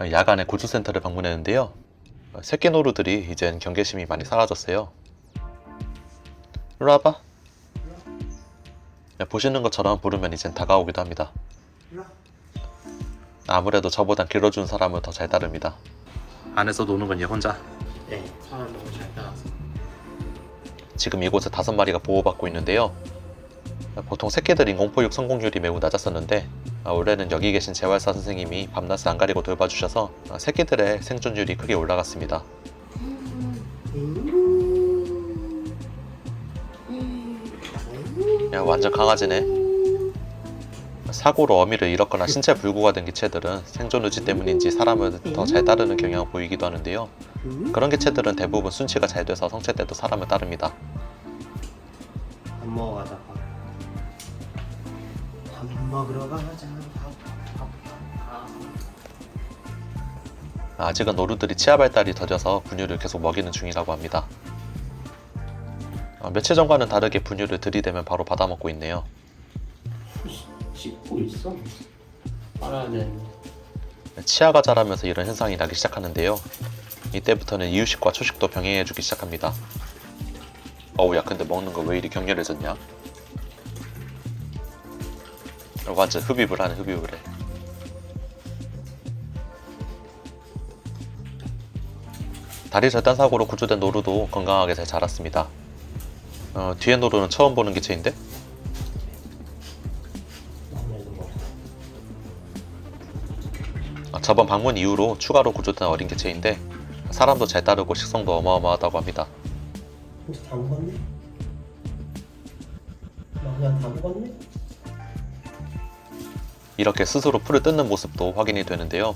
야간에 구조센터를 방문했는데요. 새끼 노루들이 이젠 경계심이 많이 사라졌어요. 일로 와봐. 네, 보시는 것처럼 부르면 이젠 다가오기도 합니다. 아무래도 저보단 길어준 사람은 더잘 따릅니다. 안에서 노는 건 얘 혼자. 네, 사람 너무 잘 따라서. 지금 이곳에 다섯 마리가 보호받고 있는데요. 보통 새끼들 인공포육 성공률이 매우 낮았었는데 아, 올해는 여기 계신 재활사 선생님이 밤낮을 안 가리고 돌봐주셔서 아, 새끼들의 생존율이 크게 올라갔습니다. 야 완전 강아지네. 사고로 어미를 잃었거나 신체 불구가 된 개체들은 생존 의지 때문인지 사람을 더 잘 따르는 경향을 보이기도 하는데요. 그런 개체들은 대부분 순치가 잘 돼서 성체 때도 사람을 따릅니다. 가자. 밥. 밥 먹으러 가자. 밥, 밥, 밥, 밥. 아직은 노루들이 치아 발달이 더뎌서 분유를 계속 먹이는 중이라고 합니다. 어, 며칠 전과는 다르게 분유를 들이대면 바로 받아먹고 있네요. 씹고 있어? 되는데. 치아가 자라면서 이런 현상이 나기 시작하는데요. 이때부터는 이유식과 초식도 병행해주기 시작합니다. 어우 야 근데 먹는 거 왜 이리 격렬해졌냐? 어, 완전 흡입을 하네 흡입을 해. 다리 절단 사고로 구조된 노루도 건강하게 잘 자랐습니다. 어, 뒤에 노루는 처음 보는 기체인데? 어, 저번 방문 이후로 추가로 구조된 어린 개체인데 사람도 잘 따르고 식성도 어마어마하다고 합니다. 혹시 다 먹었네? 나 그냥 다 먹었네? 이렇게 스스로 풀을 뜯는 모습도 확인이 되는데요.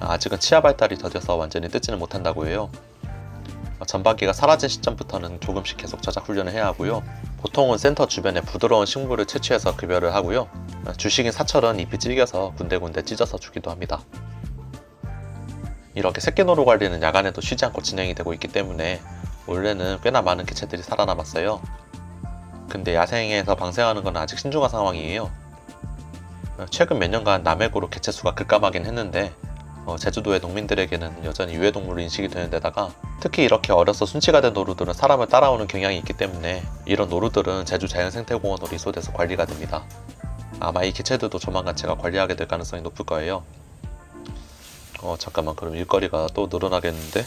아직은 치아 발달이 더뎌서 완전히 뜯지는 못한다고 해요. 전박이가 사라진 시점부터는 조금씩 계속 저작 훈련을 해야 하고요. 보통은 센터 주변에 부드러운 식물을 채취해서 급여를 하고요. 주식인 사철은 잎이 질겨서 군데군데 찢어서 주기도 합니다. 이렇게 새끼 노루 관리는 야간에도 쉬지 않고 진행이 되고 있기 때문에 원래는 꽤나 많은 개체들이 살아남았어요. 근데 야생에서 방생하는 건 아직 신중한 상황이에요. 최근 몇 년간 남해고로 개체 수가 급감하긴 했는데 어, 제주도의 농민들에게는 여전히 유해동물로 인식이 되는 데다가 특히 이렇게 어려서 순치가 된 노루들은 사람을 따라오는 경향이 있기 때문에 이런 노루들은 제주 자연생태공원으로 이소돼서 관리가 됩니다. 아마 이 개체들도 조만간 제가 관리하게 될 가능성이 높을 거예요. 어 잠깐만 그럼 일거리가 또 늘어나겠는데?